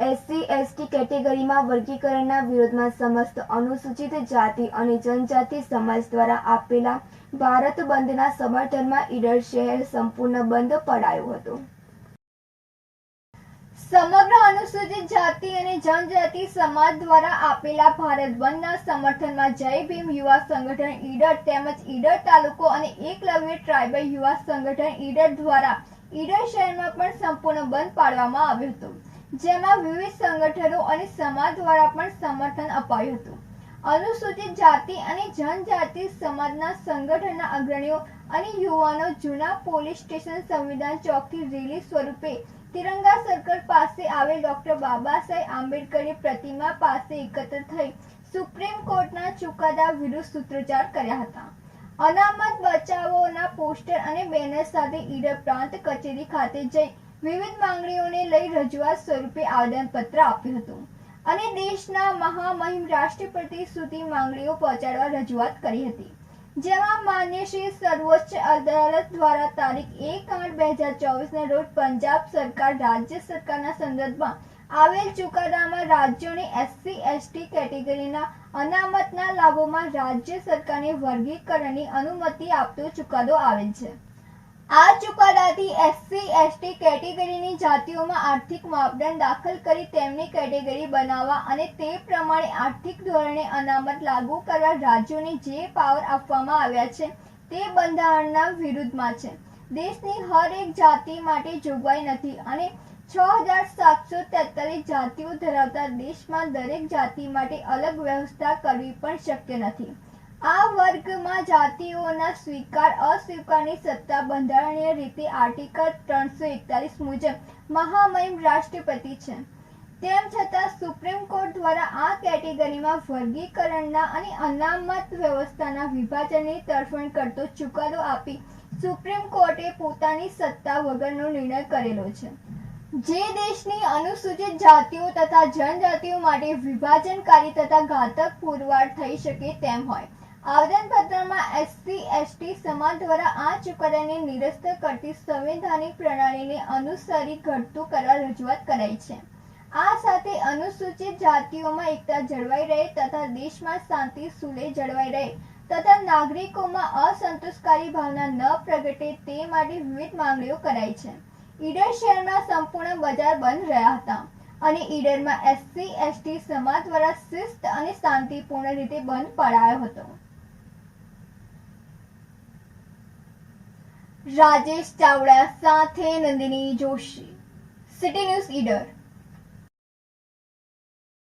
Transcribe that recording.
SC, ST કેટેગરીમાં વર્ગીકરણના વિરોધમાં સમસ્ત અનુસૂચિત જાતિ અને જનજાતિ સમાજ દ્વારા આપેલા ભારત બંધના સમર્થનમાં ઈડર શહેર સંપૂર્ણ બંધ પડાયો હતો. સમગ્ર અનુસૂચિત જાતિ અને જનજાતિ સમાજ દ્વારા આપેલા ભારત બંધના સમર્થનમાં જય ભીમ યુવા સંગઠન ઈડર તેમજ ઈડર તાલુકો અને એકલવ્ય ટ્રાઇબલ યુવા સંગઠન ઈડર દ્વારા ઈડર શહેરમાં પણ સંપૂર્ણ બંધ પાડવામાં આવ્યો હતો. જેમાં વિવિધ સંગઠનો અને સમાજ દ્વારા પણ સમર્થન અપાયું હતું. અનુસૂચિત જાતિ અને જનજાતિ સમાજના સંગઠનના અગ્રણીઓ અને યુવાનો જૂના પોલીસ સ્ટેશન સંવિધાન ચોકથી રેલી સ્વરૂપે તિરંગા સર્કલ પાસે આવેલ ડોક્ટર બાબા સાહેબ આંબેડકરની પ્રતિમા પાસે એકત્ર થઈ સુપ્રીમ કોર્ટના ચુકાદા વિરુદ્ધ સૂત્રોચ્ચાર કર્યા હતા. અનામત બચાવોના પોસ્ટર અને બેનર સાથે ઈડર પ્રાંત કચેરી ખાતે જઈ વિવિધ માંગણીઓને લઈ રજૂઆત સ્વરૂપે આવેદનપત્ર આપ્યું હતું. અને દેશના મહામહિમ રાષ્ટ્રપતિ સુધી માંગણીઓ પહોંચાડવા રજૂઆત કરી હતી. જેમાં માન્ય શ્રી સર્વોચ્ચ અદાલત દ્વારા તારીખ એક આઠ બે હજાર ચોવીસના રોજ પંજાબ સરકાર, રાજ્ય સરકારના સંદર્ભમાં આવેલ ચુકાદામાં રાજ્યોને એસસી, એસટી કેટેગરીના અનામતના લાભોમાં રાજ્ય સરકારને વર્ગીકરણની અનુમતિ આપતો ચુકાદો આવેલ છે. આ ચુકાદાથી એસસી, એસટી કેટેગરીની જાતિઓમાં આર્થિક માપદંડ દાખલ કરી તેમની કેટેગરી બનાવવા અને તે પ્રમાણે આર્થિક ધોરણે અનામત લાગુ કરવા રાજ્યોને જે પાવર આપવામાં આવ્યા છે, તે બંધારણના વિરુદ્ધમાં છે. દેશની હર એક જાતિ માટે જોગવાઈ નથી અને છ હજાર સાતસો તેતાલીસ જાતિઓ ધરાવતા દેશમાં દરેક જાતિ માટે અલગ વ્યવસ્થા કરવી પણ શક્ય નથી. આ વર્ગમાં જાતિઓના સ્વીકાર, અસ્વીકારની સત્તા બંધારણીય રીતે આર્ટિકલ ત્રણસો એકતાલીસ મુજબ મહામહિમ રાષ્ટ્રપતિ છે. તેમ છતાં સુપ્રીમ કોર્ટ દ્વારા આ કેટેગરીમાં વર્ગીકરણના અને અનામત વ્યવસ્થાના વિભાજનની તરફેણ કરતો ચુકાદો આપી સુપ્રીમ કોર્ટે પોતાની સત્તા વગરનો નિર્ણય કરેલો છે. જે દેશની અનુસૂચિત જાતિઓ તથા જનજાતિઓ માટે વિભાજનકારી તથા ઘાતક પુરવાર થઈ શકે તેમ હોય. આવેદનપત્રમાં એસસી એસટી સમાજ દ્વારા આ ચુકાદાને નિરસ્ત કરતી સંવૈધાનિક પ્રણાલીને અનુસરી ઘટતું કરવા રજૂઆત કરાઈ છે. આ સાથે અનુસૂચિત જાતિઓમાં એકતા જળવાઈ રહે તથા દેશમાં શાંતિ સુલે જળવાઈ રહે તથા નાગરિકોમાં અસંતોષકારી ભાવના ન પ્રગટે તે માટે વિવિધ માંગણીઓ કરાઈ છે. ઈડર શહેરમાં સંપૂર્ણ બજાર બંધ રહ્યા હતા અને ઈડરમાં એસસી એસટી સમાજ દ્વારા શિસ્ત અને શાંતિપૂર્ણ રીતે બંધ પડાયો હતો. રાજેશ ચાવડા સાથે Nandini Joshi. City news Idar.